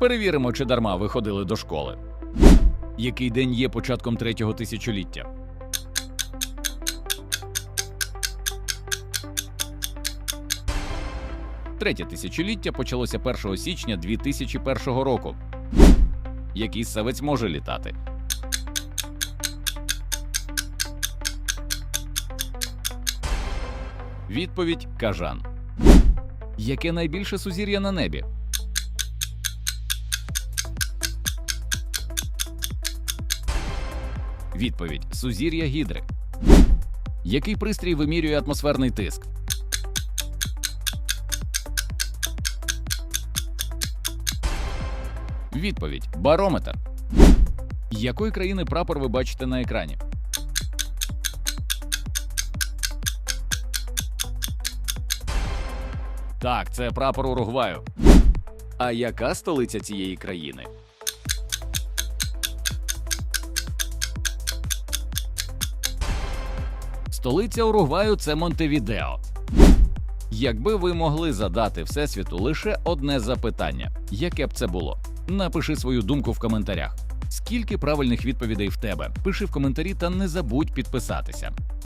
Перевіримо, чи дарма ви ходили до школи. Який день є початком третього тисячоліття? Третє тисячоліття почалося 1 січня 2001 року. Який савець може літати? Відповідь кажан. Яке найбільше сузір'я на небі? Відповідь сузір'я гідри. Який пристрій вимірює атмосферний тиск? Відповідь барометр. Якої країни прапор ви бачите на екрані? Так, це прапор Уругваю. А яка столиця цієї країни? Столиця Уругваю це Монтевідео. Якби ви могли задати Всесвіту лише одне запитання, яке б це було? Напиши свою думку в коментарях. Скільки правильних відповідей в тебе? Пиши в коментарі та не забудь підписатися.